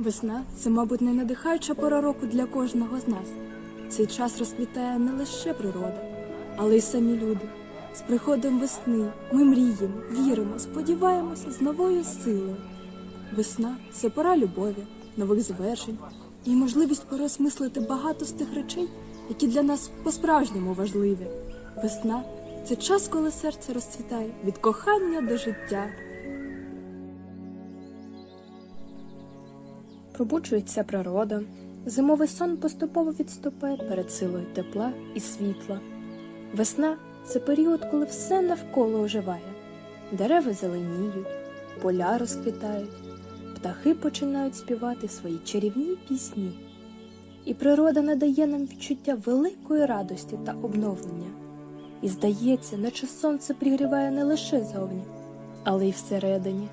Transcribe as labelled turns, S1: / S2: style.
S1: Весна це, мабуть, найнадихаюча пора року для кожного з нас. Цей час розквітає не лише природа, але й самі люди. З приходом весни ми мріємо, віримо, сподіваємося з новою силою. Весна це пора любові, нових звершень і можливість переосмислити багато з тих речей, які для нас по-справжньому важливі. Весна це час, коли серце розцвітає від кохання до життя. Пробуджується природа, зимовий сон поступово відступає перед силою тепла і світла. Весна це період, коли все навколо оживає. Дерева зеленіють, поля розквітають, птахи починають співати свої чарівні пісні. І природа надає нам відчуття великої радості та обновлення. І здається, наче сонце пригріває не лише зовні, але й всередині.